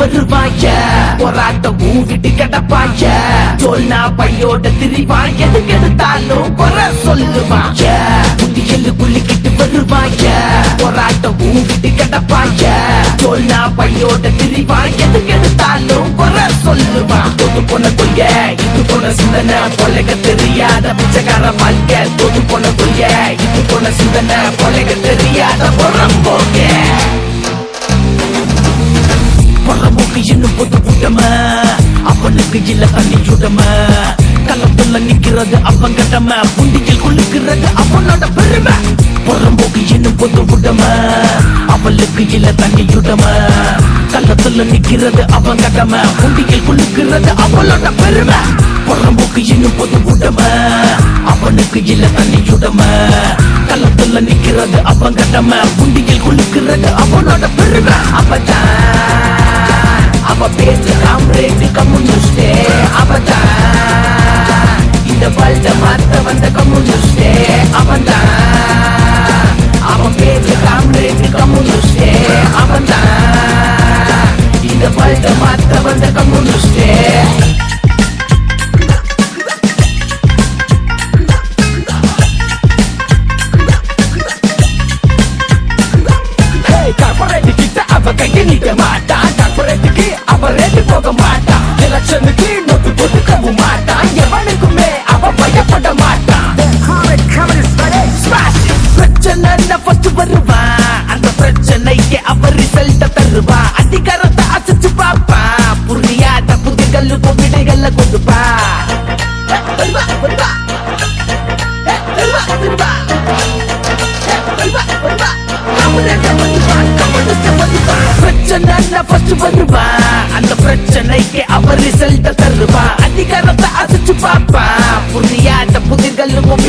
வருவாய? பொறாட்ட ஊகிட்டு கிடப்பாய? சொன்னா பையோட திரிவான் எதுக்கு எடுத்தாலும் குறை சொல்லுவாய? புத்தியல்லு புள்ளிக்கிட்டு வருவாய? பொறாட்ட ஊகிட்டு கிடப்பாய? சொன்னா பையோட திரிவான் எதுக்கு எடுத்தாலும் குறை சொல்லுவான். தொத்து பொண்ண கொய்ய இது பொண்ண சிந்தனை பொழைக்க தெரியாத பிச்சைக்கார வாழ்க்கை. தொத்து பொண்ண கொய்ய இது பொண்ண சிந்தனை பொழைக்க தெரியாத புறம் போக்கே. அவன் புண்டியில் குளிக்கிறது அவனோட பெருமை. புறம்போக்கு என்னும் பொது புட்டம அவளுக்கு இல்ல தண்ணி சுடம கள்ளத்துல நிக்கிறது அவன் கட்டம. புண்டியில் குளிக்கிறது அவளோட பெருமை. புறம்போக்கு என்னும் பொது புட்டம அவனுக்கு இல்ல தண்ணி சுடம கள்ளத்துல நிக்கிறது அவன் கட்டம. புண்டியில் குளிக்கிறது அவனோட பெருமை. அவதான் அவ பேச்சு காம்ரேட் கம்யூனிஸ்டே அவன்தான் இந்த வாழ்ந்த மாத்த வந்த கம்யூனிஸ்டே வரும் அசைச்சு வருவா. அந்த பிரச்சனைக்கு அவர் ரிசல்ட்ட தருவா. அதிகாரத்தை அசைச்சு பார்ப்பான் புரியாத புதிர்களுக்கும்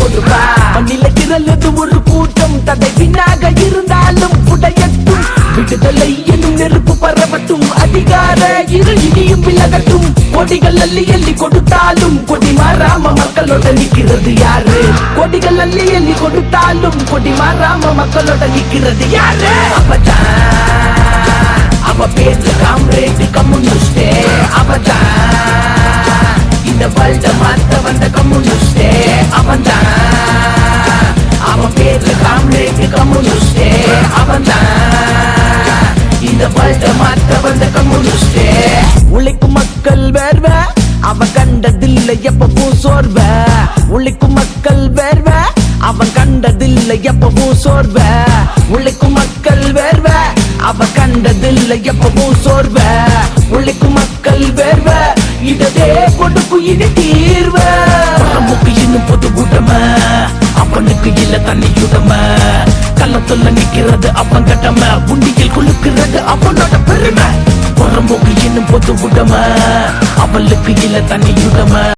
கொடுப்பா. மண்ணில நிலைக்கிறல்லது ஒரு கூட்டம். தடை பின்னாக இருந்தாலும் புடையட்டும் விடுதலை என்னும் நெருப்பு பரவட்டும். அதிகார இரு இனியும் விலகட்டும். கொடிகள் அள்ளி அள்ளி கொடுத்தாலும் கொடி மாறாம மக்களோட நிக்கிறது யாரு? கொடிகள் அள்ளி அள்ளி கொடுத்தாலும் கொடி மாறாம மக்களோட நிக்கிறது யாரு? அப்பதான். வாழ்ந்த மாத்த வந்த கம்யூனிஸ்டே உழைக்கும் மக்கள் வேர்வ அவன் கண்டதில்லை எப்பவும் சோர்வ? உழைக்கும் மக்கள் வேர்வ அவன் கண்டதில்லை எப்பவும் சோர்வ? உழைக்கும் மக்கள் வேர்வ அவ கண்டதில்லை எப்பவும் சோர்வ? உழைக்கும் மக்கள் வேர்வ இதே கொடுக்கும் இது தீர்வ. இன்னும் பொது கூட்டம அவனுக்கு இல்ல தண்ணி சுடம கள்ளத்துல நிக்கிறது அவன் கட்டம. பெருமை இல்ல தண்ணி